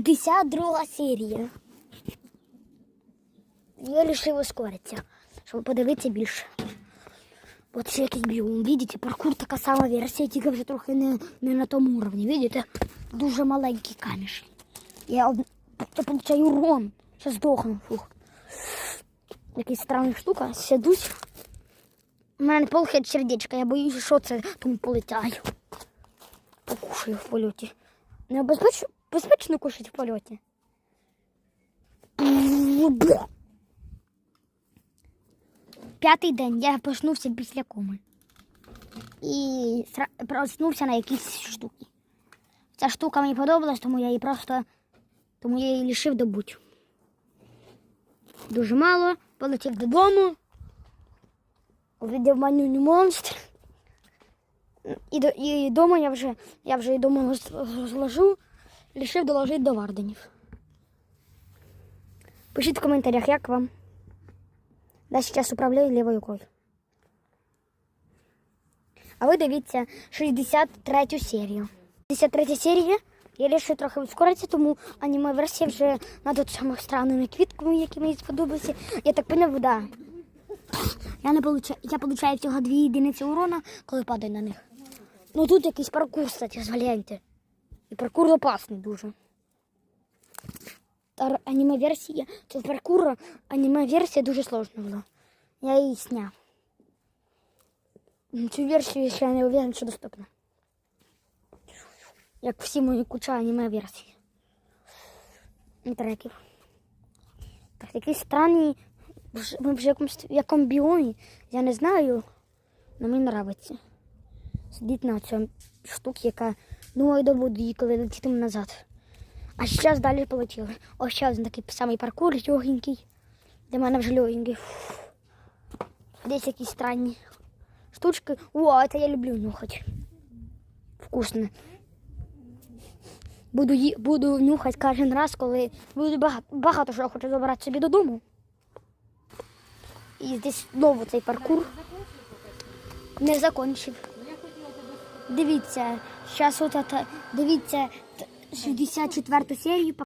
52 серія. Я вирішив ускоритися, щоб подивитися більше. От ще якийсь біом. Видите, паркур така сама версія, тільки вже трохи не, не на тому уровні. Видите? Дуже маленький каміші. Я, об... получаю урон. Зараз здохну. Фух. Якась странна штука. Сядусь. У мене полхет сердечка, я боюся, що це, тому полетяю. Покушаю в польоті. Небезпечно безпечно кушати в польоті. П'ятий день я проснувся після коми. І проснувся на якійсь штуці. Ця штука мені подобалась, тому я її просто тому я її лишив добуть. Дуже мало, полетів додому. Увидів манюню монстр. І, до- і дома я вже, я вже і дома роз- розложу, лишив доложити до Варденів. Пишіть в коментарях, як вам. Я зараз управляю лівою рукою. А ви дивіться 63 серію. 63 серія. Я вирішив трохи ускоритися, тому аніме версія вже над самими странними квітками, які мені сподобалися. Я так поняв, да. Я не получаю, я получаю всього дві єдиниці урона, коли падаю на них. Ну тут якийсь паркур, кстати, зваляньте. І паркур опасний дуже. Аніме версія, то паркур аніме версія дуже сложна була. Я її сняв. Цю версію я ще не уверен, що доступна. Як всі мої куча аніме версії. Треків. Так, такий странний. Вже- Ми вже в якомусь якому біомі, я не знаю, але мені подобається. Сидіть на цьому штуці, яка думаю, добуду її, коли летітиму назад. А зараз далі полетіли. Ось ще один такий самий паркур, легенький. Для мене вже легенький. Десь якісь странні штучки. О, це я люблю нюхати. Вкусно. Буду, буду нюхати кожен раз, коли буду багато, багато що хочу забрати собі додому. І десь знову цей паркур не закончив. Дивіться, зараз от дивіться т- 64 серію.